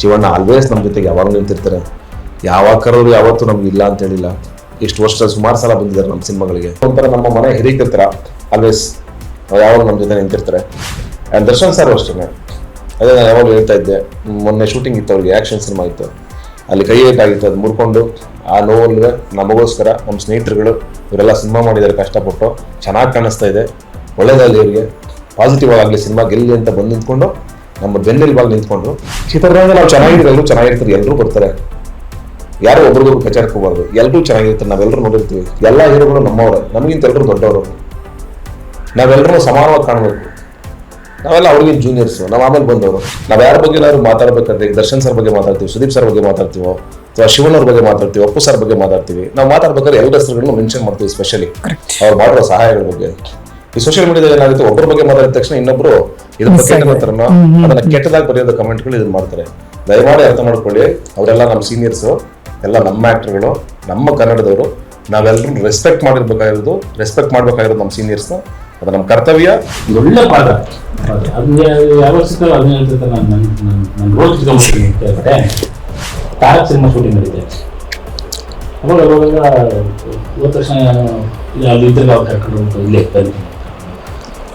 Shivanna always ನಮ್ಮ ಜೊತೆಗೆ ಯಾವಾಗ ನಿಂತಿರ್ತಾರೆ. ಯಾವಾಗ ಕರೋರು ಯಾವತ್ತೂ ನಮ್ಗೆ ಇಲ್ಲ ಅಂತ ಹೇಳಿಲ್ಲ. ಇಷ್ಟು ವರ್ಷ ಸುಮಾರು ಸಲ ಬಂದಿದ್ದಾರೆ ನಮ್ಮ ಸಿನಿಮಾಗಳಿಗೆ. ಒಂಥರ ನಮ್ಮ ಮನೆ ಹಿರಿಕಿರ್ತಾರ ಆಲ್ವೇಸ್ ಯಾವಾಗ ನಮ್ಮ ಜೊತೆ ನಿಂತಿರ್ತಾರೆ. ಆ್ಯಂಡ್ ದರ್ಶನ್ ಸರ್ ಅಷ್ಟೇ ಅದೇ ನಾನು ಯಾವಾಗ ಹೇಳ್ತಾ ಇದ್ದೆ. ಮೊನ್ನೆ ಶೂಟಿಂಗ್ ಇತ್ತು ಅವ್ರಿಗೆ ಆ್ಯಕ್ಷನ್ ಸಿನಿಮಾ ಇತ್ತು. ಅಲ್ಲಿ ಕೈ ಏಟಾಗಿತ್ತು ಅದು ಮುರ್ಕೊಂಡು ಆ ನೋವಲ್ಗೆ ನಮಗೋಸ್ಕರ ನಮ್ಮ ಸ್ನೇಹಿತರುಗಳು ಇವರೆಲ್ಲ ಸಿನಿಮಾ ಮಾಡಿದ್ದಾರೆ ಕಷ್ಟಪಟ್ಟು. ಚೆನ್ನಾಗಿ ಕಾಣಿಸ್ತಾ ಇದೆ. ಒಳ್ಳೇದಾಗಲಿ ಇವರಿಗೆ ಪಾಸಿಟಿವ್ ಆಗಲಿ ಸಿನಿಮಾ ಗೆಲ್ಲಿ ಅಂತ ಬಂದು ನಿಂತ್ಕೊಂಡು ನಮ್ಮ ಬೆನ್ನೆಲುಬಾಗಿ ನಿಂತ್ಕೊಂಡು ಚಿತ್ರರಂಗ ನಾವು ಚೆನ್ನಾಗಿದ್ರೆ ಎಲ್ಲರೂ ಚೆನ್ನಾಗಿರ್ತಾರೆ ಎಲ್ಲರೂ ಬರ್ತಾರೆ. ಯಾರು ಒಬ್ರಿಗೊಬ್ರು ಕಚಾಡ್ಕೋಬಾರ್ದು ಎಲ್ಲರೂ ಚೆನ್ನಾಗಿರ್ತಾರೆ ನಾವೆಲ್ಲರೂ ನೋಡಿರ್ತೀವಿ. ಎಲ್ಲ ಹೀರೋಗಳು ನಮ್ಮವರೇ. ನಮಗಿಂತ ಎಲ್ಲರೂ ದೊಡ್ಡವರು. ನಾವೆಲ್ಲರೂ ಸಮಾನವಾಗಿ ಕಾಣಬೇಕು. ನಾವೆಲ್ಲ ಅವ್ರಿಗೆ ಜೂನಿಯರ್ಸು ನಾವು ಆಮೇಲೆ ಬಂದವರು. ನಾವು ಯಾರ ಬಗ್ಗೆ ಏನಾದ್ರು ಮಾತಾಡ್ಬೇಕಂದ್ರೆ ದರ್ಶನ್ ಸರ್ ಬಗ್ಗೆ ಮಾತಾಡ್ತೀವಿ ಸುದೀಪ್ ಸರ್ ಬಗ್ಗೆ ಮಾತಾಡ್ತೀವೋ ಅಥವಾ ಶಿವನ್ ಅವ್ರ ಬಗ್ಗೆ ಮಾತಾಡ್ತೀವಿ ಅಪ್ಪು ಸರ್ ಬಗ್ಗೆ ಮಾತಾಡ್ತೀವಿ. ನಾವು ಮಾತಾಡ್ಬೇಕಾದ್ರೆ ಎಲ್ಲ ಹೆಸರುಗಳನ್ನು ಮೆನ್ಷನ್ ಮಾಡ್ತೀವಿ ಸ್ಪೆಷಲಿ ಅವ್ರು ಮಾಡಿರೋ ಸಹಾಯಗಳ ಬಗ್ಗೆ. ಈ ಸೋಷಿಯಲ್ ಮೀಡಿಯಾದಲ್ಲಿ ಏನಾಗುತ್ತೆ ಒಬ್ಬರ ಬಗ್ಗೆ ಮಾತಾಡಿದ ತಕ್ಷಣ ಇನ್ನೊಬ್ರು ಇದ್ರ ಬಗ್ಗೆ ಏನಂತಾರನೋ ಅದನ್ನ ಕೆಟ್ಟದಾಗಿ ಬರೆಯೋದು ಕಮೆಂಟ್ಗಳು ಇದನ್ನ ಮಾಡ್ತಾರೆ. ದಯಮಾಡಿ ಅರ್ಥ ಮಾಡ್ಕೊಳ್ಳಿ ಅವರೆಲ್ಲ ನಮ್ಮ ಸೀನಿಯರ್ಸ್ ಎಲ್ಲ ನಮ್ಮ ಆಕ್ಟರ್ಗಳು ನಮ್ಮ ಕನ್ನಡದವರು ನಾವೆಲ್ಲರೂ ರೆಸ್ಪೆಕ್ಟ್ ಮಾಡಿರ್ಬೇಕಾಗಿರೋದು ರೆಸ್ಪೆಕ್ಟ್ ಮಾಡ್ಬೇಕಾಗಿರೋದು ನಮ್ಮ ಸೀನಿಯರ್ಸ್ ಅದು ನಮ್ಮ ಕರ್ತವ್ಯ. ಒಳ್ಳೆ ಪಾಠ. ಅದನ್ನ ಯಾವಾಗ ಸಿಕ್ಕಲ್ಲ ಅದನ್ನ ಹೇಳ್ತಿರ್ತಾರೆ ನಾನು ನನ್ನ ನನ್ನ ನನ್ನ ರೋಲ್ ಸಿಕ್ಕೊಂಡ್ಬಿಡ್ತೀನಿ ಅಂತ ಹೇಳ್ತಾರೆ ತಾರಕ್ ಸಿನಿಮಾ ಶೂಟಿಂಗ್ ನಡೀತೆ. ಅವಾಗ ಅವಾಗ ಹೋದ ತಕ್ಷಣ ಇದ್ದಾಗ ಅವ್ರು ಕರ್ಕೊಂಡು ಹೋಗ್ತಾರೆ ಇಲ್ಲೇ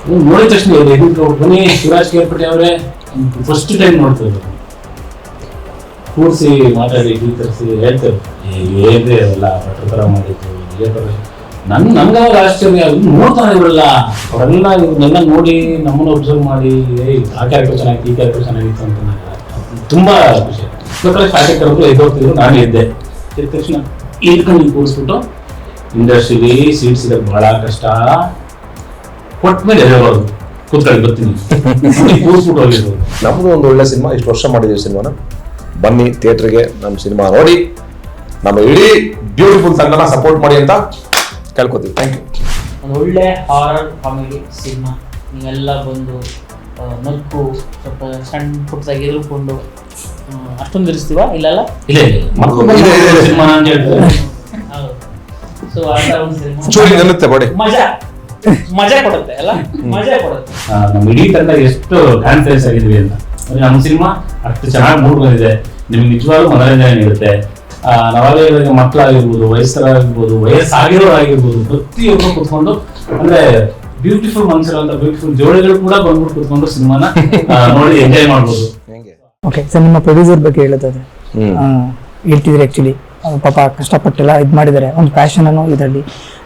ನೋಡಿದ ತಕ್ಷಣ ಇದೆ ಇದು ಬನ್ನಿ, ಶಿವರಾಜ್ ಕೇರ್ಪಟ್ಟಿ ಅವರೇ ಫಸ್ಟ್ ಟೈಮ್ ನೋಡ್ತಾ ಇದ್ರು. ಕೂರಿಸಿ ಮಾತಾಡಿ ತರಿಸಿ ಹೇಳ್ತಾರೆ. ಏನ್ರಿ ಅವೆಲ್ಲ ಭಟ್ರ ಥರ ಥರ ನನ್ ನನ್ಗಾಗ ಆಶ್ಚರ್ಯ ಇವ್ನು ಇವರಲ್ಲ. ಅವರೆಲ್ಲ ಇವ್ರನ್ನೆಲ್ಲ ನೋಡಿ ನಮ್ಮನ್ನ ಒಬ್ಸರ್ವ್ ಮಾಡಿ ಏಯ್ ಆ ಕ್ಯಾರೆಕ್ಟರ್ ಚೆನ್ನಾಗಿತ್ತು, ಈ ಕ್ಯಾರೆಕ್ಟರ್ ಚೆನ್ನಾಗಿತ್ತು ಅಂತ ತುಂಬಾ ಖುಷಿ ಬೇಕಾದ್ರೆ ಕಾರ್ಯಕ್ರಮಗಳು ಎದುರ್ತಿದ್ರು ನಾನು ಇದ್ದೆ ಇದ್ದ ತಕ್ಷಣ ಇದ್ಕೊಂಡು ಕೂರಿಸ್ಬಿಟ್ಟು ಇಂಡಸ್ಟ್ರಿಲಿ ಸೀಟ್ ಸಿಗೋದು ಬಹಳ ಕಷ್ಟ. ಕೊಟ್ಟ ಮೇಲೆ ಎದೆಬಾರ್ದು ಕೂತ್ಕೊಳ್ಳಿ ಬರ್ತೀನಿ. ಕೂರಿಸ್ಬಿಟ್ಟು ನಮ್ಮದು ಒಂದು ಒಳ್ಳೆ ಸಿನಿಮಾ ಇಷ್ಟು ವರ್ಷ ಮಾಡಿದೀವಿ ಸಿನಿಮಾನ. ಬನ್ನಿ ಥಿಯೇಟ್ರಿಗೆ ನಮ್ಮ ಸಿನಿಮಾ ನೋಡಿ. ನಮ್ಮ ಇಡೀ ಬ್ಯೂಟಿಫುಲ್ ತಂಡನ ಸಪೋರ್ಟ್ ಮಾಡಿ ಅಂತ ಕೇಳ್ಕೊತೀವಿ. ಥ್ಯಾಂಕ್ ಯು ಒಂದು ಒಳ್ಳೆ ಹಾರರ್ ಕಾಮಿಡಿ ಸಿನಿಮಾ. ನೀವೆಲ್ಲ ಬಂದು ಆ, ನಕ್ಕು ಸ್ವಲ್ಪ ಸಣ್ಣ ಪುಟ್ಟದಾಗಿ ಎದುರುಕೊಂಡು ಅಷ್ಟೊಂದು ಇರಿಸ್ತೀವ? ಇಲ್ಲಲ್ಲ? ಇಲ್ಲ ಇಲ್ಲ ಮಕ್ಕಳು ಇದೆ, ಇದೆ, ಇದೆ. ಸಿನಿಮಾ ಅಂತ ಹೇಳ್ತಾರೆ. ಸೊ ಥರ ಒಂದು ಸಿನಿಮಾ. ಚೂರಿ ನಿಲ್ಲುತ್ತೆ ಬಾಡಿ. ಮಜಾ. ಮಜಾ ಕೊಡುತ್ತೆ ಅಲ್ಲ? ಮಜಾ ಕೊಡುತ್ತೆ. ನಮ್ಮ ಇಡೀ ತಂಡ ಎಷ್ಟು ಕಾನ್ಫಿಡೆನ್ಸ್ ಆಗಿದ್ವಿ ಅಂತ. ಅಂದ್ರೆ ನಮ್ಮ ಸಿನಿಮಾ ಅಷ್ಟು ಚೆನ್ನಾಗಿ ಮೂಡ್ ಬಂದಿದೆ. ನಿಮ್ಗೆ ನಿಜವಾಗ್ಲೂ ಮನೋರಂಜನೆ ನೀಡುತ್ತೆ. ಆ, ನಾವಾಗಲೇ ಇವಾಗ ಮಕ್ಕಳಾಗಿರ್ಬೋದು ವಯಸ್ಸರಾಗಿರ್ಬೋದು ವಯಸ್ಸಾಗಿರೋರಾಗಿರ್ಬೋದು ಪ್ರತಿಯೊಬ್ಬರು ಕುತ್ಕೊಂಡು ಅಂದ್ರೆ ಬ್ಯೂಟಿಫುಲ್ ಮನ್ಸಿರುವಂತ ಬ್ಯೂಟಿಫುಲ್ ಜೋಡಿಗಳು ಕೂಡ ಬಂದ್ಬಿಟ್ಟು ಕುತ್ಕೊಂಡು ಸಿನಿಮಾನ ನೋಡಿ ಎಂಜಾಯ್ ಮಾಡ್ಬೋದು. ಓಕೆ ಸರ್ ನಿಮ್ಮ ಪ್ರೊಡ್ಯೂಸರ್ ಬಗ್ಗೆ ಹೇಳೋದಾದ್ರೆ ಹೇಳ್ತಿದ್ರೆ ಆಕ್ಚುಲಿ ಪಾಪ ಕಷ್ಟಪಟ್ಟೆಲ್ಲ ಇದು ಮಾಡಿದ್ದಾರೆ. ಒಂದು ಪ್ಯಾಷನ್ ಅನ್ನೋ ಇದರಲ್ಲಿ.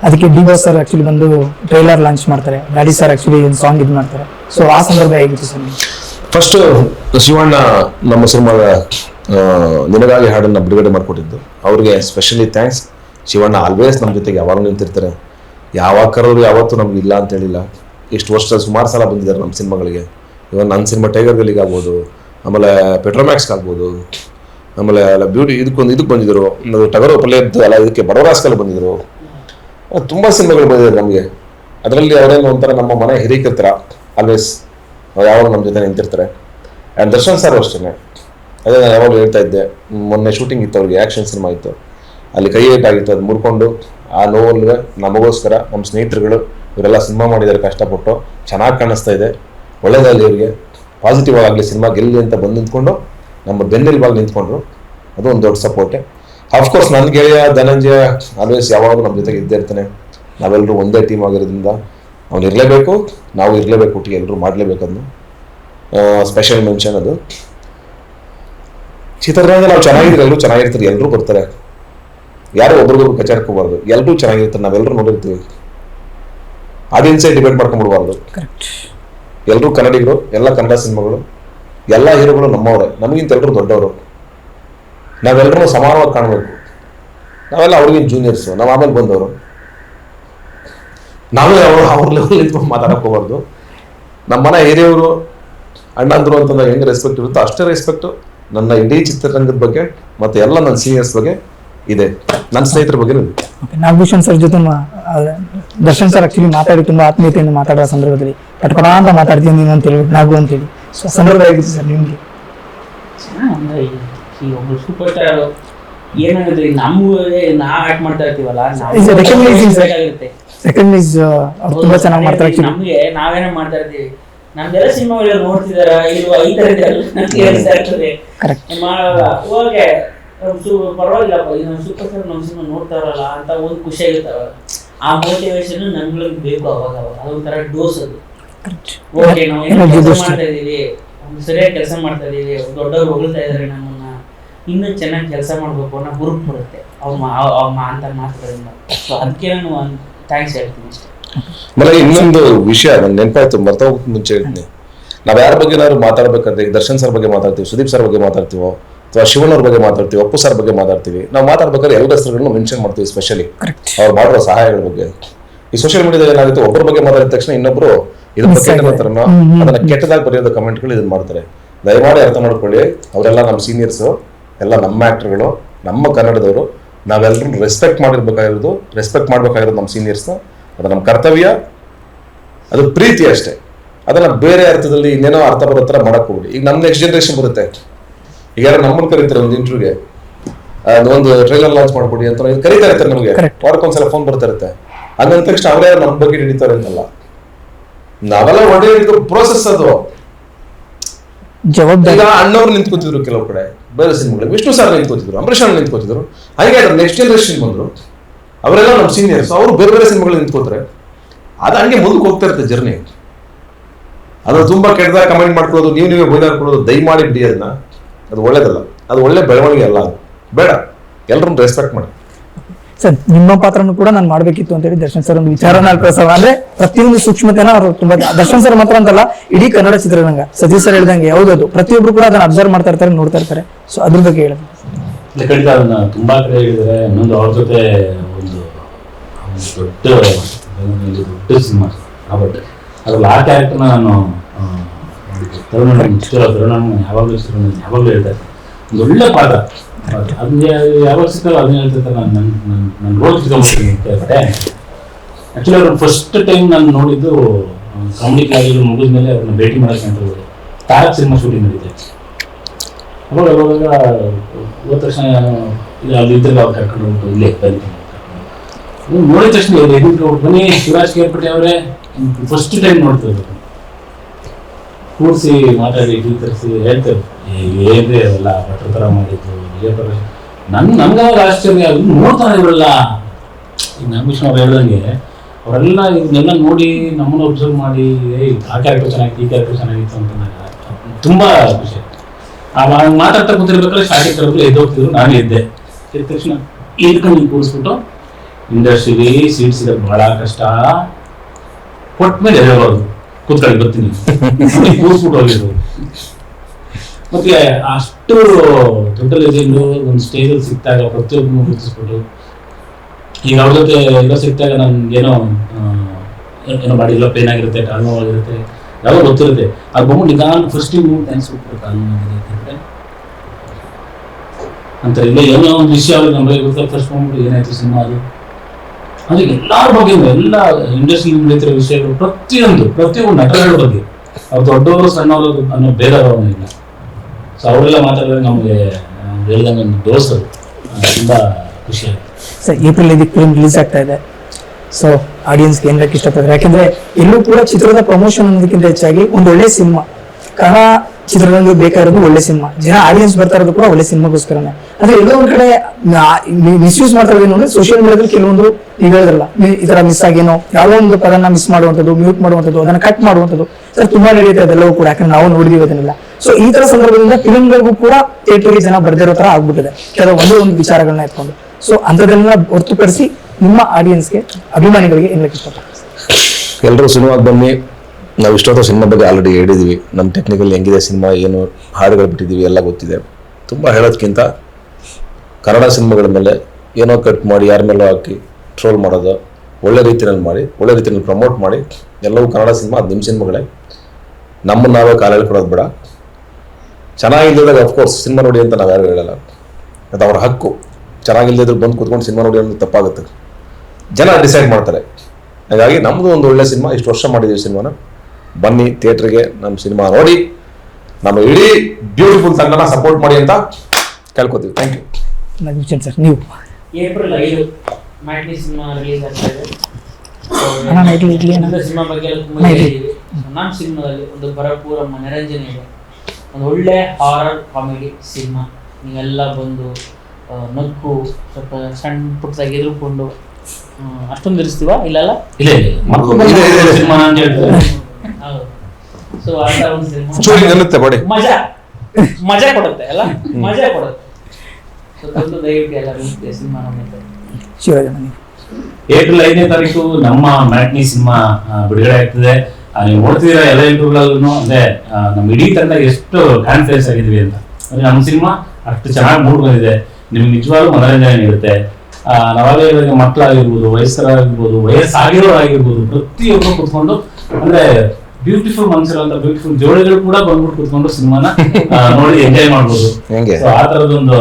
ಅದಕ್ಕೆ ಡಿ ಬಾಸ್ ಸರ್ ಆಕ್ಚುಲಿ ಬಂದು ಟ್ರೈಲರ್ ಲಾಂಚ್ ಮಾಡ್ತಾರೆ. ಡ್ಯಾಡಿ ಸರ್ ಆಕ್ಚುಲಿ ಒಂದು ಸಾಂಗ್ ಇದು ಮಾಡ್ತಾರೆ. ಸೊ ಆ ಸಂದರ್ಭ ಹೇಗಿತ್ತು ಸರ್ ಫಸ್ಟ್ ಶಿವಣ್ಣ ನಮ್ಮ ಸಿನಿಮಾದ ನಿನಗಾಗಿ ಹಾಡನ್ನು ಬಿಡುಗಡೆ ಮಾಡಿಕೊಟ್ಟಿದ್ದು. ಅವ್ರಿಗೆ ಸ್ಪೆಷಲಿ ಥ್ಯಾಂಕ್ಸ್ ಶಿವಣ್ಣ ಆಲ್ವೇಸ್ ನಮ್ಮ ಜೊತೆಗೆ ಯಾವಾಗ ನಿಂತಿರ್ತಾರೆ. ಯಾವಾಗ ಕರೋರು ಯಾವತ್ತೂ ನಮ್ಗೆ ಇಲ್ಲ ಅಂತ ಹೇಳಿಲ್ಲ. ಇಷ್ಟು ವರ್ಷ ಸುಮಾರು ಸಲ ಬಂದಿದ್ದಾರೆ ನಮ್ಮ ಸಿನಿಮಾಗಳಿಗೆ. ಇವನ್ ನನ್ನ ಸಿನಿಮಾ ಟೈಗರ್ ಗಲ್ಲಿಗೆ ಆಗ್ಬೋದು, ಆಮೇಲೆ ಪೆಟ್ರೋಮ್ಯಾಕ್ಸ್ ಆಗ್ಬೋದು, ಆಮೇಲೆ ಬ್ಯೂಟಿ ಇದಕ್ಕೊಂದು ಇದಕ್ಕೆ ಬಂದಿದ್ರು ಒಂದು ಟಗರು ಪಲ್ಯ ಅಲ್ಲ, ಇದಕ್ಕೆ ಬಡವರಾಸ್ಕಲ್ಲಿ ಬಂದಿದ್ರು ತುಂಬ ಸಿನಿಮಾಗಳು ಬಂದಿದೆ ನಮಗೆ. ಅದರಲ್ಲಿ ಅವರೇನು ಒಂಥರ ನಮ್ಮ ಮನೆ ಹಿರಿಕಿರ್ತಾರ ಆಲ್ವೇಸ್ ಯಾವಾಗ ನಮ್ಮ ಜೊತೆ ನಿಂತಿರ್ತಾರೆ. ಆ್ಯಂಡ್ ದರ್ಶನ್ ಸರ್ ಅಷ್ಟೇ ಅದೇ ನಾನು ಯಾವಾಗ ಹೇಳ್ತಾ ಇದ್ದೆ, ಮೊನ್ನೆ ಶೂಟಿಂಗ್ ಇತ್ತು, ಅವ್ರಿಗೆ ಆ್ಯಕ್ಷನ್ ಸಿನಿಮಾ ಇತ್ತು. ಅಲ್ಲಿ ಕೈ ಏಟಾಗಿತ್ತು ಅದು ಮುರ್ಕೊಂಡು, ಆ ನೋವಲ್ಲಿ ನಮಗೋಸ್ಕರ ನಮ್ಮ ಸ್ನೇಹಿತರುಗಳು, ಇವರೆಲ್ಲ ಸಿನಿಮಾ ಮಾಡಿದ್ದಾರೆ ಕಷ್ಟಪಟ್ಟು, ಚೆನ್ನಾಗಿ ಕಾಣಿಸ್ತಾ ಇದೆ. ಒಳ್ಳೇದಾಗಲಿ ಇವರಿಗೆ ಪಾಸಿಟಿವ್ ಆಗಲಿ ಸಿನಿಮಾ ಗೆಲ್ಲಿ ಅಂತ ಬಂದು ನಿಂತ್ಕೊಂಡು, ನಮ್ಮ ಬೆನ್ನೆಲುಬಾಗಿ ನಿಂತ್ಕೊಂಡ್ರು. ಅದು ಒಂದು ದೊಡ್ಡ ಸಪೋರ್ಟೆ ಅಫ್ಕೋರ್ಸ್ ನನ್ನ ಗೆಳೆಯ ಧನಂಜಯ ಆಲ್ವೇಸ್ ಯಾವಾಗಲೂ ನಮ್ಮ ಜೊತೆಗೆ ಇದ್ದೇ ಇರ್ತಾನೆ. ನಾವೆಲ್ಲರೂ ಒಂದೇ ಟೀಮ್ ಆಗಿರೋದ್ರಿಂದ ಅವ್ನು ಇರಲೇಬೇಕು ನಾವು ಇರಲೇಬೇಕು ಒಟ್ಟಿಗೆ ಎಲ್ಲರೂ ಮಾಡಲೇಬೇಕು ಅದನ್ನು ಸ್ಪೆಷಲ್ ಮೆನ್ಷನ್ ಅದು. ಚಿತ್ರರಂಗ ನಾವು ಚೆನ್ನಾಗಿದ್ರೆ ಎಲ್ಲರೂ ಚೆನ್ನಾಗಿರ್ತಾರೆ ಎಲ್ಲರೂ ಬರ್ತಾರೆ. ಯಾರು ಒಬ್ರಿಗೊಬ್ರು ಕಚಾರಕ್ಕೋಬಾರ್ದು ಎಲ್ಲರೂ ಚೆನ್ನಾಗಿರ್ತಾರೆ ನಾವೆಲ್ಲರೂ ನೋಡಿರ್ತೀವಿ. ಆಡಿಯನ್ಸೇ ಡಿಬೇಟ್ ಮಾಡ್ಕೊಂಡ್ಬಿಡ್ಬಾರ್ದು. ಎಲ್ಲರೂ ಕನ್ನಡಿಗರು ಎಲ್ಲ ಕನ್ನಡ ಸಿನಿಮಾಗಳು ಎಲ್ಲ ಹೀರೋಗಳು ನಮ್ಮವರೇ. ನಮಗಿಂತ ಎಲ್ಲರೂ ದೊಡ್ಡವರು. ನಾವೆಲ್ಲರೂ ಸಮಾನವಾಗಿ ಕಾಣಬೇಕು. ನಾವೆಲ್ಲ ಅವ್ರಿಗೆ ಜೂನಿಯರ್ಸು ನಾವು ಆಮೇಲೆ ಬಂದವರು. ನಾವೇ ಅವರು ಅವ್ರ ಲೆವೆಲ್ ನಿಂತ್ಕೊಂಡು ಮಾತಾಡಕ್ ಹೋಗ್ಬಾರ್ದು. ನಮ್ಮ ಮನೆ ಹಿರಿಯವರು ಅಣ್ಣಂದ್ರು ಅಂತಂದಾಗ ಹೆಂಗೆ ರೆಸ್ಪೆಕ್ಟ್ ಇರುತ್ತೋ ಅಷ್ಟೇ ರೆಸ್ಪೆಕ್ಟು ನನ್ನ ಇಡೀ ಚಿತ್ರರಂಗದ ಬಗ್ಗೆ ಮತ್ತು ಎಲ್ಲ ನನ್ನ ಸೀನಿಯರ್ಸ್ ಬಗ್ಗೆ ಇದೆ. ನನ್ನ ಸ್ನೇಹಿತರ ಬಗ್ಗೆ ಇದೆ ಓಕೆ ನಾಗಭೂಷಣ್ ಸರ್ ಜೊತೆ ಮಾ- ದರ್ಶನ್ ಸರ್ ಆಕ್ಚುಲಿ ಮಾತಾಡಿ ತುಂಬಾ ಆತ್ಮೀಯತೆಯಿಂದ ಮಾತಾಡೋ ಸಂದರ್ಭದಲ್ಲಿ. ಪಟ್ಪಟ ಅಂತ ಮಾತಾಡ್ತೀನಿ ನೀನು ಅಂತ ಹೇಳಿ ನಾಗು ಅಂತೇಳಿ ಸಂದರ್ಭ ಹೇಗಿತ್ತು ಸರ್ ನಿಮ್ಗೆ? ಈ ಒಬ್ರು ಸೂಪರ್ ಸ್ಟಾರ್ ಏನಾಗುತ್ತೆ ನಮ್ಗೆ ನಾವ್ ಆಕ್ಟ್ ಮಾಡ್ತಾ ಇರ್ತೀವಲ್ಲ ಬೇಕಾಗಿರುತ್ತೆ ಸೆಕೆಂಡ್ ಇಸ್ ಅವ್ರು ತುಂಬಾ ಚೆನ್ನಾಗಿ ಮಾಡ್ತಾರೆ ಆಕ್ಚುಲಿ ನಮ್ಗೆ ನಾವೇನೋ ಮಾಡ್ತಾ ಇರ್ತೀವಿ. ನಮ್ದೆಲ್ಲ ಸಿನಿಮಾಗಳು ನೋಡ್ತಿದಾರ ಇಲ್ವಾ? ಈ ತರ ಇರ್ತದೆ. ಓಕೆ ಪರವಾಗಿಲ್ಲಪ್ಪ ಇದು ಸೂಪರ್ ಸ್ಟಾರ್ ನಮ್ಮ ಸಿನಿಮಾ ನೋಡ್ತಾರಲ್ಲ ಅಂತ ಒಂದು ಖುಷಿ ಆಗಿರ್ತಾರ ಆ ಮೋಟಿವೇಶನ್ ನಮ್ಗಳಿಗೆ ಬೇಕು ಅವಾಗ ಅವಾಗ. ಅದೊಂಥರ ಡೋಸ್ ಅದು. ಓಕೆ ನಾವು ಮಾಡ್ತಾ ಇದೀವಿ ಒಂದು ಸರಿಯಾಗಿ ಕೆಲಸ ಮಾಡ್ತಾ ಇದೀವಿ ದೊಡ್ಡವ್ರು ಹೊಗಳ್ತಾ ಇದಾರೆ ನಮ್ಮನ್ನ ಇನ್ನೂ ಚೆನ್ನಾಗಿ ಕೆಲಸ ಮಾಡಬೇಕು ಅನ್ನೋ ಹುರುಪ್ ಬರುತ್ತೆ. ಅವ್ರ ಅಂತ ಮಾತುಗಳಿಂದ ಸೊ ಅದಕ್ಕೆ ನಾನು ಥ್ಯಾಂಕ್ಸ್ ಹೇಳ್ತೀನಿ ಅಷ್ಟೇ. ಆಮೇಲೆ ಇನ್ನೊಂದು ವಿಷಯ ನನ್ಗೆ ನೆನಪಾಯ್ತು ಬರ್ತಾ ಹೋಗಕ್ಕೆ ಮುಂಚೆ ಹೇಳ್ತೀನಿ. ನಾವ್ ಯಾರ ಬಗ್ಗೆ ಏನಾದ್ರು ಮಾತಾಡ್ಬೇಕಂದ್ರೆ ದರ್ಶನ್ ಸರ್ ಬಗ್ಗೆ ಮಾತಾಡ್ತೀವಿ ಸುದೀಪ್ ಸರ್ ಬಗ್ಗೆ ಮಾತಾಡ್ತೀವೋ ಅಥವಾ ಶಿವನ್ ಅವ್ರ ಬಗ್ಗೆ ಮಾತಾಡ್ತೀವಿ ಅಪ್ಪು ಸರ್ ಬಗ್ಗೆ ಮಾತಾಡ್ತೀವಿ. ನಾವು ಮಾತಾಡ್ಬೇಕಾದ್ರೆ ಎಲ್ಲ ಹೆಸರುಗಳನ್ನು ಮೆನ್ಷನ್ ಮಾಡ್ತೀವಿ ಸ್ಪೆಷಲಿ ಅವ್ರು ಮಾಡಿರೋ ಸಹಾಯಗಳ ಬಗ್ಗೆ. ಈ ಸೋಷಿಯಲ್ ಮೀಡಿಯಾದಲ್ಲಿ ಏನಾಗುತ್ತೆ ಒಬ್ಬರ ಬಗ್ಗೆ ಮಾತಾಡಿದ ತಕ್ಷಣ ಇನ್ನೊಬ್ರು ಇದ್ರ ಬಗ್ಗೆ. ಅದನ್ನ ಕೆಟ್ಟದಾಗಿ ಬರೆಯೋದು ಕಮೆಂಟ್ಗಳು ಇದನ್ನ ಮಾಡ್ತಾರೆ. ದಯಮಾಡಿ ಅರ್ಥ ಮಾಡ್ಕೊಳ್ಳಿ. ಅವರೆಲ್ಲ ನಮ್ಮ ಸೀನಿಯರ್ಸ್ ಎಲ್ಲ ನಮ್ಮ ಆಕ್ಟರ್ಗಳು ನಮ್ಮ ಕನ್ನಡದವರು ನಾವೆಲ್ಲರೂ ರೆಸ್ಪೆಕ್ಟ್ ಮಾಡಿರ್ಬೇಕಾಗಿರೋದು ರೆಸ್ಪೆಕ್ಟ್ ಮಾಡ್ಬೇಕಾಗಿರೋದು ನಮ್ಮ ಸೀನಿಯರ್ಸ್ನ ಅದು ನಮ್ಮ ಕರ್ತವ್ಯ ಅದು ಪ್ರೀತಿ ಅಷ್ಟೇ. ಅದನ್ನ ಬೇರೆ ಅರ್ಥದಲ್ಲಿ ಇನ್ನೇನೋ ಅರ್ಥ ಬರೋ ಥರ ಮಾಡಕ್ ಹೋಗ್ಬಿಡಿ. ಈಗ ನಮ್ಮ ನೆಕ್ಸ್ಟ್ ಜನರೇಷನ್ ಬರುತ್ತೆ ಈಗ ಯಾರು ನಮ್ಮನ್ನು ಕರೀತಾರೆ ಒಂದು ಇಂಟರ್ವ್ಯೂಗೆ ಒಂದು ಟ್ರೈಲರ್ ಲಾಂಚ್ ಮಾಡ್ಬಿಡಿ ಅಂತ ಕರೀತಾ ಇರ್ತಾರೆ ನಮಗೆ. ವಾರಕ್ಕೊಂದ್ಸಲ ಫೋನ್ ಬರ್ತಾ ಇರುತ್ತೆ. ಹಂಗಂದ ತಕ್ಷಣ ಅವರೇ ನಮ್ಮ ಬಗ್ಗೆ ಹಿಡಿತಾರೆ ಅಂತಲ್ಲ. ನಾವೆಲ್ಲ ಒಳ್ಳೆ ಹಿಡಿದು ಪ್ರೋಸೆಸ್ ಅದು. ಜವಾಬ್ದಾರಿ. ಈಗ ಅಣ್ಣವ್ರು ನಿಂತ್ಕೊತಿದ್ರು ಕೆಲವು ಕಡೆ. ಬೇರೆ ಸಿನಿಮಾಗಳು ವಿಷ್ಣು ಸರ್ ನಿಂತ್ಕೋತಿದ್ರು, ಅಂಬರೀಷ್ ಅಣ್ಣ ನಿಂತ್ಕೋತಿದ್ರು. ಹಾಗೆ ನೆಕ್ಸ್ಟ್ ಜನರೇಷನ್ ಬಂದರು. ಅವರೆಲ್ಲ ನಮ್ಮ ಸೀನಿಯರ್ಸ್ ಅವರು ಬೇರೆ ಬೇರೆ ಸಿನಿಮಾಗಳು ನಿಂತ್ಕೋತಾರೆ. ಅದು ಹಂಗೆ ಮುಂದಕ್ಕೆ ಹೋಗ್ತಾ ಇರುತ್ತೆ ಜರ್ನಿ ಅದು ತುಂಬ ಕೆಟ್ಟದಾಗ ಕಮೆಂಟ್ ಮಾಡ್ಕೊಳ್ಳೋದು, ನೀವು ನೀವೇ ಬೈದಾಡ್ಕೊಳ್ಳೋದು ದಯಮಾಡಿ ಬಿಡಿ ಅದನ್ನ. ಅದು ಒಳ್ಳೇದಲ್ಲ. ಅದು ಒಳ್ಳೆ ಬೆಳವಣಿಗೆ ಅಲ್ಲ ಅದು. ಬೇಡ. ಎಲ್ಲರನ್ನು ರೆಸ್ಪೆಕ್ಟ್ ಮಾಡಿ. ಸರ್, ನಿಮ್ಮ ಪಾತ್ರನೂ ಕೂಡ ನಾನು ಮಾಡ್ಬೇಕಿತ್ತು ಅಂತ ಹೇಳಿ ದರ್ಶನ್ ಸರ್ ಒಂದು ವಿಚಾರನ ಪ್ರಸವ ಅಂದ್ರೆ ಪ್ರತಿಯೊಂದು ಸೂಕ್ಷ್ಮತೆನ ಅವರು ತುಂಬಾ ದರ್ಶನ್ ಸರ್ ಮಾತ್ರ ಅಂತಲ್ಲ, ಇಡೀ ಕನ್ನಡ ಚಿತ್ರರಂಗ. ಸತೀಶ್ ಸರ್ ಹೇಳ್ದಂಗೆ ಯಾವ್ದದು? ಪ್ರತಿಯೊಬ್ರು ಕೂಡ ಅದನ್ನ ಅಬ್ಸರ್ವ್ ಮಾಡ್ತಾ ಇರ್ತಾರೆ, ನೋಡ್ತಾ ಇರ್ತಾರೆ. ಸೊ ಅದ್ರ ಬಗ್ಗೆ ಹೇಳೋದು. ಇಲ್ಲ ಖಂಡಿತ ಅದನ್ನ ತುಂಬಾ ಕಡೆ ಹೇಳಿದ್ರೆ ಇನ್ನೊಂದು ಅವ್ರ ಜೊತೆ ಒಂದು ದೊಡ್ಡ ದೊಡ್ಡ ಸಿನಿಮಾ. ಬಟ್ ಅದ್ರಲ್ಲಿ ಆ ಕ್ಯಾರೆಕ್ಟರ್ನ ನಾನು ತರುಣ ತರುಣ ಯಾವಾಗಲೂ ಯಾವಾಗಲೂ ಹೇಳ್ತಾರೆ ಒಂದು ಒಳ್ಳೆ ಪಾತ್ರ. ಅದನ್ನ ಯಾವಾಗ ಸಿಕ್ಕಲ್ಲ ಅದನ್ನ ಹೇಳ್ತಿರ್ತಾರೆ ನಾನು ನನ್ನ ನನ್ನ ರೋಲ್ ಹೇಳ್ತಾರೆ ಆ್ಯಕ್ಚುಲಿ ಅವ್ರನ್ನ ಫಸ್ಟ್ ಟೈಮ್ ನಾನು ನೋಡಿದ್ದು ಕಾಮಿಡಿ ಕ್ಲಾಸ್ ಮುಗಿದ ಮೇಲೆ ಅವ್ರನ್ನ ಭೇಟಿ ಮಾಡೋಕ್ಕೆ ಅಂತ ಹೋದ್ರು ತಾರಕ್ ಸಿನಿಮಾ ಶೂಟಿಂಗ್ ನಡೀತೆ ಅವಾಗ ಅವಾಗ ಹೋದ ತಕ್ಷಣ ಇಲ್ಲ ಅಲ್ಲಿ ಇದ್ದಾಗ ಅವ್ರು ಕರ್ಕೊಂಡು ಹೋಗ್ಬಿಟ್ಟು ಇಲ್ಲೇ ಬಂದು ನೋಡಿದ ತಕ್ಷಣ ಇವ್ರು ಎದುರು ಬನ್ನಿ, ಶಿವರಾಜ್ ಕೇರ್ಪಟ್ಟಿ ಅವರೇ. ಫಸ್ಟ್ ಟೈಮ್ ನೋಡ್ತಿದ್ರು ಕೂರಿಸಿ ಮಾತಾಡಿ ತರಿಸಿ ಹೇಳ್ತಾರೆ ಏನ್ರಿ ಅವೆಲ್ಲ ಭಟ್ರ ಥರ ಮಾಡಿದ್ದು? ನನ್ ನನ್ ಅವಾಗ ಆಶ್ಚರ್ಯ ನೋಡ್ತಾರೆ ಇವರೆಲ್ಲ. ಈಗ ನಾಗಭೂಷಣ ಅವ್ರು ಹೇಳ್ದಂಗೆ, ಅವರೆಲ್ಲ ಇದನ್ನೆಲ್ಲ ನೋಡಿ ನಮ್ಮನ್ನ ಒಬ್ಸರ್ವ್ ಮಾಡಿ, ಏ ಆ ಕ್ಯಾರೆಕ್ಟರ್ ಚೆನ್ನಾಗಿತ್ತು, ಈ ಕ್ಯಾರೆಕ್ಟರ್ ಚೆನ್ನಾಗಿತ್ತು ಅಂತ ತುಂಬ ಖುಷಿ ಅವಾಗ ಮಾತಾಡ್ತಾ ಕೂತಿರ್ಬೇಕಾದ್ರೆ ಸ್ಟಾರ್ಟಿಂಗ್ ತರಬೇಕು ಎದ್ದೋಗ್ತಿದ್ರು ನಾನು ಇದ್ದೆ. ಎದ್ದ ತಕ್ಷಣ ಇಟ್ಕೊಂಡು ಕೂರಿಸ್ಬಿಟ್ಟು ಇಂಡಸ್ಟ್ರಿಲಿ ಸೀಟ್ಸ್ ಇದೆ ಬಹಳ ಕಷ್ಟ. ಕೊಟ್ಮೇಲೆ ಎದ್ದೇಳಬಾರ್ದು ಕೂತ್ಕೊಳ್ಳಿ, ಬರ್ತೀನಿ. ಕೂರಿಸ್ಬಿಟ್ಟು ಹೋಗಿದ್ರು ಮತ್ತೆ ಅಷ್ಟು ದೊಡ್ಡ ಲೆಜೆಂಡ್ ಒಂದು ಸ್ಟೇಜಲ್ಲಿ ಸಿಕ್ತಾಗ ಪ್ರತಿಯೊಬ್ಬರು ಗುರುತಿಸ್ಬಿಟ್ಟು, ಈಗ ಅವ್ರ ಜೊತೆ ಎಲ್ಲ ಸಿಕ್ತಾಗ ನನ್ಗೆ ಏನೋ ಏನೋ ಏನೋ ಎಲ್ಲ ಪೇನ್ ಆಗಿರುತ್ತೆ, ಕಾಲು ನೋವಾಗಿರುತ್ತೆ ಯಾವ ಗೊತ್ತಿರುತ್ತೆ. ಅದು ಬಂದು ನಿಧಾನ ಫಸ್ಟ್ ಮೂವ್ ಕೊಟ್ಬಿಟ್ಟು ಕಾಲು ನೋವಾಗಿದೆ ಅಂತ ಇಲ್ಲ, ಏನೋ ಒಂದು ವಿಷಯ ಅವ್ರಿಗೆ ನಮ್ಮ ಬಗ್ಗೆ ಗೊತ್ತಾಗ ಫಸ್ಟ್ ಬಂದ್ಬಿಟ್ಟು ಏನಾಯ್ತು ಸಿನಿಮಾ ಅದು ಅದಕ್ಕೆ ಎಲ್ಲಾರ ಬಗ್ಗೆ ಎಲ್ಲ ಇಂಡಸ್ಟ್ರಿ ನಡೀತಿರೋ ವಿಷಯಗಳು ಪ್ರತಿಯೊಂದು ಪ್ರತಿಯೊಂದು ನಟಗಳ ಬಗ್ಗೆ, ಅವ್ರು ದೊಡ್ಡವರು ಸಣ್ಣವರು ಅನ್ನೋ ಭೇದ ಭಾವನೆ ಇಲ್ಲ. ಸೊ ಅವರೆಲ್ಲ ಮಾತಾಡಿದ್ರೆ ನಮಗೆ ಎಲ್ಲ ಆ, ತುಂಬಾ ಖುಷಿ ಆಯ್ತು. ಸರ್ ಏಪ್ರಿಲ್ ಇದಕ್ಕೆ ಫಿಲ್ಮ್ ರಿಲೀಸ್ ಆಗ್ತಾ ಇದೆ. ಸೊ ಆಡಿಯನ್ಸ್ ಏನ್ ಬೇಕು ಇಷ್ಟಪಡ್ತಾರೆ? ಯಾಕಂದ್ರೆ ಎಲ್ಲೂ ಕೂಡ ಚಿತ್ರದ ಪ್ರಮೋಷನ್ ಅನ್ನೋದಕ್ಕಿಂತ ಹೆಚ್ಚಾಗಿ ಒಂದು ಒಳ್ಳೆ ಸಿನಿಮಾ. ಕನ್ನಡ ಚಿತ್ರರಂಗ ಬೇಕಾಗಿರೋದು ಒಳ್ಳೆ ಸಿನಿಮಾ. ಜನ ಆಡಿಯನ್ಸ್ ಬರ್ತಾ ಇರೋದು ಕೂಡ ಒಳ್ಳೆ ಸಿನಿಮಾಗೋಸ್ಕರನೇ. ಅಂದ್ರೆ ಎಲ್ಲೋ ಒಂದ್ ಕಡೆ ಮಿಸ್ಯೂಸ್ ಮಾಡ್ತಾ ಇರೋದು ಅಂದ್ರೆ ಸೋಷಿಯಲ್ ಮೀಡಿಯಾದಲ್ಲಿ ಕೆಲವೊಂದು ಈಗ ಹೇಳಿದ್ರಲ್ಲ ಈ ತರ ಮಿಸ್ ಆಗೇನೋ ಯಾವ ಒಂದು ಪದನ ಮಿಸ್ ಮಾಡುವಂಥದ್ದು ಮ್ಯೂಟ್ ಮಾಡುವಂಥದ್ದು ಅದನ್ನ ಕಟ್ ಮಾಡುವಂಥದ್ದು. ಸರ್ ತುಂಬಾ ನಡೆಯುತ್ತೆ ಅದೆಲ್ಲವೂ ಕೂಡ. ಯಾಕಂದ್ರೆ ನಾವು ನೋಡಿದೀವಿ ಅದನ್ನೆಲ್ಲ. ಸೊ ಈ ತರ ಸಂದರ್ಭದಿಂದ ಫಿಲ್ಮ್ಗಳಿಗೂ ಕೂಡ ಥಿಯೇಟರ್ಗೆ ಜನ ಬರ್ದಿರೋ ತರ ಆಗ್ಬಿಟ್ಟಿದೆ. ಕೆಲವು ಒಂದೇ ಒಂದು ವಿಚಾರಗಳನ್ನ ಎತ್ಕೊಂಡು. ಸೊ ಅಂಥದ್ದನ್ನೆಲ್ಲ ಹೊರತುಪಡಿಸಿ ನಿಮ್ಮ ಆಡಿಯನ್ಸ್ಗೆ ಅಭಿಮಾನಿಗಳಿಗೆ ಏನ್ ಇಷ್ಟ ಇಷ್ಟಪಡ್ತಾರೆ ಎಲ್ಲರೂ ಸಿನಿಮಾಗೆ ಬನ್ನಿ. ನಾವು ಇಷ್ಟೊತ್ತು ಸಿನಿಮಾ ಬಗ್ಗೆ ಆಲ್ರೆಡಿ ಹೇಳಿದೀವಿ. ನಮ್ಮ ಟೆಕ್ನಿಕಲ್ ಹೆಂಗಿದೆ ಸಿನಿಮಾ, ಏನು ಹಾಡುಗಳು ಬಿಟ್ಟಿದ್ದೀವಿ ಎಲ್ಲ ಗೊತ್ತಿದೆ. ತುಂಬ ಹೇಳೋದಕ್ಕಿಂತ ಕನ್ನಡ ಸಿನಿಮಾಗಳ ಮೇಲೆ ಏನೋ ಕಟ್ ಮಾಡಿ, ಯಾರ ಮೇಲೋ ಹಾಕಿ ಟ್ರೋಲ್ ಮಾಡೋದು, ಒಳ್ಳೆ ರೀತಿಯಲ್ಲಿ ಮಾಡಿ, ಒಳ್ಳೆ ರೀತಿಯಲ್ಲಿ ಪ್ರಮೋಟ್ ಮಾಡಿ, ಎಲ್ಲವೂ ಕನ್ನಡ ಸಿನಿಮಾ, ಅದು ನಿಮ್ಮ ಸಿನಿಮಾಗಳೇ. ನಮ್ಮನ್ನು ನಾವೇ ಕಾಲ ಹೇಳ್ಕೊಡೋದು ಬೇಡ. ಚೆನ್ನಾಗಿಲ್ಲದಾಗ ಅಫ್ಕೋರ್ಸ್ ಸಿನಿಮಾ ನೋಡಿ ಅಂತ ನಾವು ಯಾರು ಹೇಳಲ್ಲ. ಅದು ಅವ್ರ ಹಕ್ಕು. ಚೆನ್ನಾಗಿಲ್ಲದಿದ್ರು ಬಂದು ಕೂತ್ಕೊಂಡು ಸಿನಿಮಾ ನೋಡಿ ಅನ್ನೋದು ತಪ್ಪಾಗುತ್ತೆ. ಜನ ಡಿಸೈಡ್ ಮಾಡ್ತಾರೆ. ಹಾಗಾಗಿ ನಮ್ಮದು ಒಂದು ಒಳ್ಳೆ ಸಿನಿಮಾ ಇಷ್ಟು ವರ್ಷ ಮಾಡಿದ್ದೀವಿ ಸಿನಿಮಾನ. ಬನ್ನಿ ಥಿಯೇಟ್ರಿಗೆ ನಮ್ಮ ಸಿನಿಮಾ ನೋಡಿ. ನಮ್ಮ ಇಡೀ ಬ್ಯೂಟಿಫುಲ್ ತಂಡನ ಸಪೋರ್ಟ್ ಮಾಡಿ ಅಂತ ಕೇಳ್ಕೊತೀವಿ. ಥ್ಯಾಂಕ್ ಯು ನಗ್ವಿಚನ್ ಸರ್ ನೀವು. ಏಪ್ರಿಲ್ ಐದು ಮ್ಯಾಟ್ನಿ ಸಿನಿಮಾ ರಿಲೀಸ್ ಆಗ್ತಾ ಇದೆ. ಸಿನಿಮಾ ಬಗ್ಗೆ ನಮ್ಮ ಸಿನಿಮಾದಲ್ಲಿ ಒಂದು ಭರಪೂರ ಮನರಂಜನೆ ಇದೆ. ಒಂದು ಒಳ್ಳೆ ಹಾರರ್ ಕಾಮಿಡಿ ಸಿನಿಮಾ ನೀವೆಲ್ಲ ಬಂದು ನಕ್ಕು ಸ್ವಲ್ಪ ಸಣ್ಣ ಪುಟ್ಟದಾಗಿ ಎದುರುಕೊಂಡು ಅಷ್ಟೊಂದು ಇರಿಸ್ತೀವ? ಇಲ್ಲಲ್ಲ ಇಲ್ಲ ಇಲ್ಲ ಮಕ್ಕಳು ಇದೆ, ಇದೆ, ಇದೆ. ಸಿನಿಮಾ ಅಂತ ಹೇಳ್ತಾರೆ. ಹೌದು. ಸೊ ಆ ಥರ ಒಂದು ಸಿನಿಮಾ ಬಾಡಿ. ಮಜಾ. ಮಜಾ ಕೊಡುತ್ತೆ ಅಲ್ಲ? ಮಜಾ ಕೊಡುತ್ತೆ. ಸೊ ತಂದು ದಯವಿಟ್ಟು ಎಲ್ಲ ಸಿನಿಮಾ ನೀವು. ಏಪ್ರಿಲ್ ಐದನೇ ತಾರೀಕು ನಮ್ಮ ಮ್ಯಾಟ್ನಿ ಸಿನಿಮಾ ಬಿಡುಗಡೆ ಆಗ್ತದೆ. ನೀವು ನೋಡ್ತಿದ್ದೀರಾ ಎಲ್ಲ ಇಂಟರ್ವ್ಯೂಗಳಲ್ಲೂ ಅಂದ್ರೆ ನಮ್ಮ ಇಡೀ ತಂಡ ಎಷ್ಟು ಕಾನ್ಫಿಡೆನ್ಸ್ ಆಗಿದ್ವಿ ಅಂತ. ಅಂದ್ರೆ ನಮ್ಮ ಸಿನಿಮಾ ಅಷ್ಟು ಚೆನ್ನಾಗಿ ಮೂಡ್ ಬಂದಿದೆ ನಿಮ್ಗೆ ನಿಜವಾಗ್ಲೂ ಮನೋರಂಜನೆ ನೀಡುತ್ತೆ. ಆ, ನಾವಾಗಲೇ ಹೇಳಿದಾಗ ಮಕ್ಕಳಾಗಿರ್ಬೋದು ವಯಸ್ಸರಾಗಿರ್ಬೋದು ವಯಸ್ಸಾಗಿರೋರಾಗಿರ್ಬೋದು ಪ್ರತಿಯೊಬ್ಬರು ಕುತ್ಕೊಂಡು ಅಂದ್ರೆ ಬ್ಯೂಟಿಫುಲ್ ಮನಸ್ಸಿರುವಂತ ಬ್ಯೂಟಿಫುಲ್ ಜೋಡಿಗಳು ಕೂಡ ಬಂದ್ಬಿಟ್ಟು ಕುತ್ಕೊಂಡು ಸಿನಿಮಾನ ನೋಡಿ ಎಂಜಾಯ್ ಮಾಡ್ಬೋದು. ಸೊ ಆ ತರದೊಂದು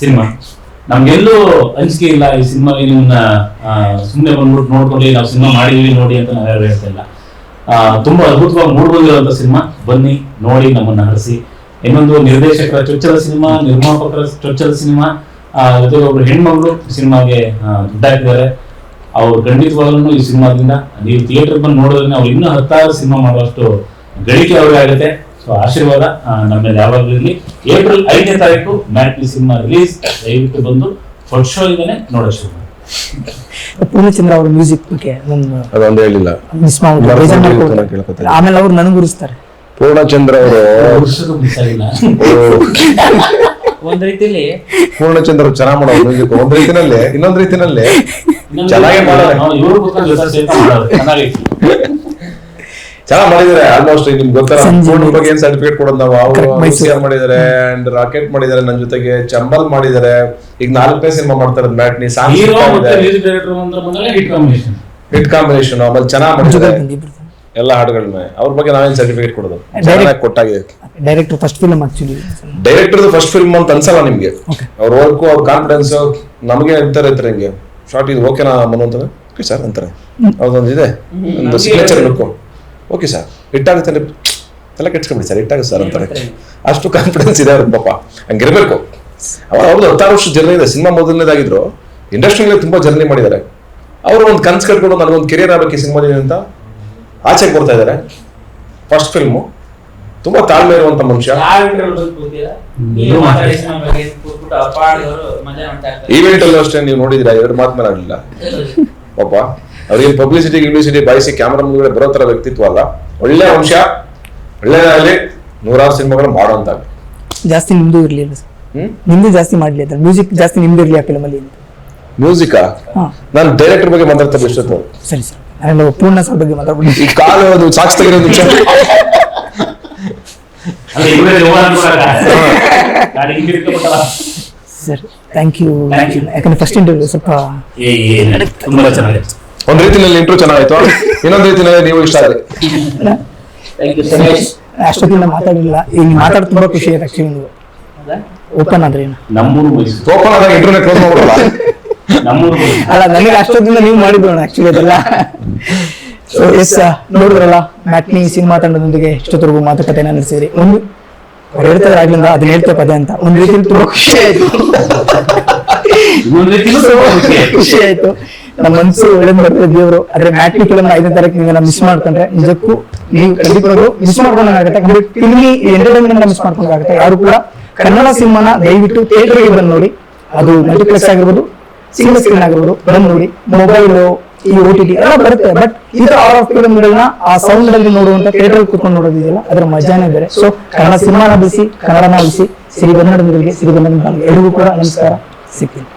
ಸಿನಿಮಾ. ನಮ್ಗೆಲ್ಲೂ ಅಂಜಿಕೆ ಇಲ್ಲ ಈ ಸಿನಿಮಾ ನಿಮ್ಮನ್ನ ಸುಮ್ಮನೆ ಬಂದ್ಬಿಟ್ಟು ನೋಡ್ಕೊಂಡು ನಾವು ಸಿನಿಮಾ ಮಾಡಿದೀವಿ ನೋಡಿ ಅಂತ ನಾವು ಯಾರು ಹೇಳ್ತಾ ಇಲ್ಲ ತುಂಬಾ ಅದ್ಭುತವಾಗಿ ಮೂಡ್ ಬಂದಿರುವಂತ ಸಿನಿಮಾ. ಬನ್ನಿ, ನೋಡಿ, ನಮ್ಮನ್ನ ಹರಿಸಿ. ಇನ್ನೊಂದು ನಿರ್ದೇಶಕರ ಚೊಚ್ಚಲ ಸಿನಿಮಾ, ನಿರ್ಮಾಪಕರ ಚೊಚ್ಚಲ ಸಿನಿಮಾ. ಜೊತೆಗೆ ಒಬ್ರು ಹೆಣ್ಮಗಳು ಸಿನಿಮಾಗೆ ದುಡ್ಡಾಕಿದ್ದಾರೆ ಅವ್ರು ಖಂಡಿತವಾಗ್ಲೂ ಈ ಸಿನಿಮಾದಿಂದ, ನೀವು ಥಿಯೇಟರ್ ಬಂದು ನೋಡೋದ್ರಿಂದ ಅವ್ರು ಇನ್ನೂ ಹತ್ತಾರು ಸಿನಿಮಾ ಮಾಡುವಷ್ಟು ಗಳಿಕೆ ಅವ್ರಿಗೆ ಆಗುತ್ತೆ. ಸೊ ಆಶೀರ್ವಾದ ನಮ್ಮೇಲೆ ನಮ್ಮ ಮೇಲೆ ಯಾವಾಗಲೂ ಇರಲಿ. ಏಪ್ರಿಲ್ ಐದನೇ ತಾರೀಕು ಮ್ಯಾಟ್ನಿ ಸಿನಿಮಾ ರಿಲೀಸ್. ದಯವಿಟ್ಟು ಬಂದು ಫಸ್ಟ್ ಶೋ ಇಂದಾನೆ ನೋಡೋ ಶುರು. ಪೂರ್ಣಚಂದ್ರ ಅವ್ರ ಮ್ಯೂಸಿಕ್ ಬಗ್ಗೆ ಅದೊಂದು ಹೇಳಿಲ್ಲ ಮಿಸ್ ಮಾಡ್ಬಿಟ್ಟು ಬರ್ಕೊಂಡು ಬೇಜಾರ್ ಮಾಡ್ಕೊಳ್ತಾರೆ. ಕೇಳ್ಕೊತಾರೆ. ಆಮೇಲೆ ಅವ್ರು ನನಗೆ ಗುರುಸ್ತಾರೆ ಪೂರ್ಣಚಂದ್ರ ಅವರು ವರ್ಷಕ್ಕೂ miss ಆಗಿಲ್ಲ ಒಂದ್ ರೀತಿಲಿ ಪೂರ್ಣಚಂದ್ರ ಚೆನ್ನಾಗಿ ಮಾಡೋ ಮ್ಯೂಸಿಕ್ ಒಂದ್ ರೀತಿನಲ್ಲಿ ಇನ್ನೊಂದ್ ರೀತಿನಲ್ಲಿ ಇನ್ನೊಂದು ಮಾಡೋ ಮಾಡೋರೆ. ನಾವು ಇವ್ರು ಕೂತ್ಕೊಂಡು ಜೊತೆ ಸೇರ್ಕೊಂಡು ಮಾಡೋದು ಚೆನ್ನಾಗೈತಿ ಚೆನ್ನಾಗಿ ಮಾಡಿದ್ದಾರೆ. ಆಲ್ಮೋಸ್ಟ್ ನಿಮ್ಗೆ ಗೊತ್ತಲ್ಲ ಫೋನ್ ಬಗ್ಗೆ ಏನ್ ಸರ್ಟಿಫಿಕೇಟ್ ಕೊಡೋದು ನಾವು. ಅವರು ಮಾಡಿದ್ದಾರೆ ಅಂಡ್ ರಾಕೆಟ್ ಮಾಡಿದ್ದಾರೆ ನನ್ನ ಜೊತೆಗೆ. ಚಂಬಲ್ ಮಾಡಿದ್ದಾರೆ. ಈಗ ನಾಲ್ಕನೇ ಸಿನಿಮಾ ಮಾಡ್ತಾರೆ ಮ್ಯಾಟ್ನಿ ಸಾಂಗ್ ಹಿಟ್ ಕಾಂಬಿನೇಷನ್ ಆಮೇಲೆ ಚೆನ್ನಾಗಿ ಮಾಡಿದ್ದಾರೆ. ಎಲ್ಲ ಹಾಡುಗಳನ್ನ ಅವ್ರ ಬಗ್ಗೆ ನಾವೇನ್ ಸರ್ಟಿಫಿಕೇಟ್ ಕೊಡೋದು? ಚೆನ್ನಾಗಿ ಕೊಟ್ಟಾಗಿದೆ director first film actually director first film ಅಂತ ಅನ್ಸಲ್ಲ ನಿಮ್ಗೆ. ಅವ್ರ ವರ್ಕು ಅವ್ರ ಕಾನ್ಫಿಡೆನ್ಸ್ ನಮಗೆ ಇರ್ತಾರೆ ಇರ್ತಾರೆ ಹಿಂಗೆ. ಶಾರ್ಟ್ ಇದು ಓಕೆನಾ ಮನು ಅಂತಾರೆ? ಓಕೆ ಸರ್ ಅಂತಾರೆ. ಅವ್ರದೊಂದು ಇದೆ. ಒಂದು ಸಿಗ್ನೇಚರ್ ಲುಕ್ ಓಕೆ ಸರ್ ಇಟ್ಟಾಗುತ್ತೆ ಅಂದ್ರೆ ತಲೆ ಕೆಡ್ಸ್ಕೊಂಬಿಡಿ ಸರ್ ಇಟ್ಟಾಗುತ್ತೆ ಸರ್ ಅಂತಾರೆ. ಅಷ್ಟು ಕಾನ್ಫಿಡೆನ್ಸ್ ಇದೆ ಅವ್ರ ಪಾಪ. ಹಂಗಿರ್ಬೇಕು ಅವ್ರು ಅವ್ರದ್ದು ಹತ್ತಾರು ವರ್ಷ ಜರ್ನಿ ಇದೆ. ಸಿನಿಮಾ ಮೊದಲನೇದಾಗಿದ್ರು. ಇಂಡಸ್ಟ್ರಿಯಲ್ಲಿ ತುಂಬಾ ಜರ್ನಿ ಮಾಡಿದ್ದಾರೆ. ಅವರು ಒಂದು ಕನ್ಸು ಕಟ್ಕೊಂಡು ನನಗೊಂದು ಕೆರಿಯರ್ ಆಗಬೇಕು ಈ ಸಿನಿಮಾದಿಂದ ಅಂತ ಆಚೆಗೆ ಬರ್ತಾ ಇದ್ದಾರೆ. ಫಸ್ಟ್ ಫಿಲ್ಮು ತುಂಬಾ ತಾಳ್ಮೆ ಇರುವಂತ ಮನುಷ್ಯ. ಈವೆಂಟ್ ಅಲ್ಲೂ ಅಷ್ಟೇ ನೀವು ನೋಡಿದಿರ ಎರಡು ಮಾತು ಮೇಲೆ ಆಗಲಿಲ್ಲ ಪಾಪ. ಅವ್ರಿಗೆ ಪಬ್ಲಿಸಿಟಿ ಗಿಬ್ಲಿಸಿಟಿ ಬಾಯಿಸಿ ಕ್ಯಾಮ್ರಾ ಮುಂದೆ ಬರೋ ತರ ವ್ಯಕ್ತಿತ್ವ ಅಲ್ಲ. ಒಳ್ಳೆ ಅಂಶ ಒಳ್ಳೆದಾಗಲಿ ನೂರಾರು ಸಿನಿಮಾಗಳು ಮಾಡೋಂತ ಜಾಸ್ತಿ ನಿಮ್ದು ಇರ್ಲಿಲ್ಲ ನಿಮ್ದು ಜಾಸ್ತಿ ಮಾಡ್ಲಿ ಅದ್ರ ಮ್ಯೂಸಿಕ್ ಜಾಸ್ತಿ ನಿಮ್ದು ಇರ್ಲಿ ಆ ಫಿಲ್ಮ್ ಅಲ್ಲಿ ಮ್ಯೂಸಿಕಾ ಹಾ. ನಾನು ಡೈರೆಕ್ಟರ್ ಬಗ್ಗೆ ಮಾತಾಡ್ತಾ ಇಷ್ಟೊತ್ತು. ಸರಿ ಸರ್. ನಾನು ಪೂರ್ಣ ಸರ್ ಬಗ್ಗೆ ಮಾತಾಡ್ಬಿಡಿ. ಈ ಕಾಲು ಅದು ಸಾಕ್ಸ್ ತೆಗಿರೋದು ಸರ್. Thank you. ಯಾಕಂದ್ರೆ ಫಸ್ಟ್ ಇಂಟರ್ವ್ಯೂ ಸ್ವಲ್ಪ ಏ ಏ ತುಂಬಾ ಚೆನ್ನಾಗಿತ್ತು ಒಂದ್ ರೀತಿನಲ್ಲಿ ಇಂಟ್ರೂ ಚೆನ್ನಾಗಾಯ್ತು ಇನ್ನೊಂದ್ ರೀತಿನಲ್ಲಿ ನೀವು ಇಷ್ಟ ಆದ್ರೆ ಅಷ್ಟೊತ್ತಿಂದ ಮಾತಾಡಿಲ್ಲ. ಈಗ ಮಾತಾಡ್ ತುಂಬಾ ಖುಷಿ ಆಯ್ತು ಆಕ್ಚುಲಿ ನೀವು ಓಪನ್ ಆದ್ರೆ ಏನು? ನಮ್ಮೂರು ಮೈಸೂರು ಓಪನ್ ಆದಾಗ ಇಂಟರ್ನೆಟ್ ಕ್ಲೋಸ್ ಮಾಡ್ಬಿಡಲ್ಲ. ನಮ್ಮೂರು ಮೈಸೂರು ಅಲ್ಲ ನನಗೆ ಅಷ್ಟೊತ್ತಿಂದ ನೀವು ಮಾಡಿದ್ರು ಆಕ್ಚುಲಿ ಅದೆಲ್ಲ. ಸೊ ಎಸ್ ನೋಡಿದ್ರಲ್ಲ ಮ್ಯಾಟ್ನಿ ಸಿನಿಮಾ ತಂಡದೊಂದಿಗೆ ಇಷ್ಟೊತ್ತರೆಗೂ ಮಾತುಕತೆನ ನಡೆಸಿದ್ರಿ. ಒಂದು ಅವ್ರು ಹೇಳ್ತಾರೆ ಆಗ್ಲಿಂದ ಅದನ್ನ ಹೇಳ್ತಾ ಪದೇ ಅಂತ. ಒಂದ್ ರೀತಿ ತುಂಬಾ ಖುಷಿ ಆಯ್ತು. ಇನ್ನೊಂದ್ ರೀತಿಲೂ ತುಂಬಾ ಖುಷಿ ಆಯ್ತು. ಖುಷಿ ಆಯ್ತು. ನಮ್ಮ ಮನಸ್ಸು ಒಳ್ಳೆ ಬರ್ತದೆ ದೇವರು. ಆದ್ರೆ ಮ್ಯಾಟ್ರಿಕ್ ಫಿಲಮ್ ಐದನೇ ತಾರೀಕು ಮಿಸ್ ಮಾಡ್ಕೊಂಡ್ರೆ ನಿಜಕ್ಕೂ ನೀವು ಖಂಡಿತವಾಗ್ಲೂ ಮಿಸ್ ಮಾಡ್ಕೊಂಡಾಗುತ್ತೆ ಫಿಲ್ಮಿ ಎಂಟರ್ಟೈನ್ಮೆಂಟ್ ಮಿಸ್ ಮಾಡ್ಕೊಂಡಾಗುತ್ತೆ ಯಾರು ಕೂಡ ಕನ್ನಡ ಸಿನಿಮಾನ ದಯವಿಟ್ಟು ಥಿಯೇಟರ್ಗೆ ಬಂದು ನೋಡಿ. ಅದು ಮಲ್ಟಿಪ್ಲೆಕ್ಸ್ ಆಗಿರ್ಬೋದು ಸಿಂಗಲ್ ಸ್ಕ್ರೀನ್ ಆಗಿರ್ಬೋದು, ಬಂದು ನೋಡಿ. ಮೊಬೈಲ್ ಈ ಓ ಟಿ ಟಿ ಎಲ್ಲ ಬರುತ್ತೆ. ಬಟ್ ಇದು ಆರ್ ಫಿಲ್ಮ್ಗಳನ್ನ ಆ ಸೌಂಡ್ ಅಲ್ಲಿ ನೋಡುವಂತ ಥಿಯೇಟರ್ ಕೂತ್ಕೊಂಡು ನೋಡೋದಿದೆಯಲ್ಲ ಅದರ ಮಜಾನೇ ಬೇರೆ. ಸೊ ಕನ್ನಡ ಸಿನಿಮಾನ ಬಿಸಿ, ಕನ್ನಡನ ಉಳಿಸಿ ಸಿರಿ ಕನ್ನಡ ಎಲ್ಲರಿಗೂ ಕೂಡ ನಮಸ್ಕಾರ. ಸಿಗ್ತೀನಿ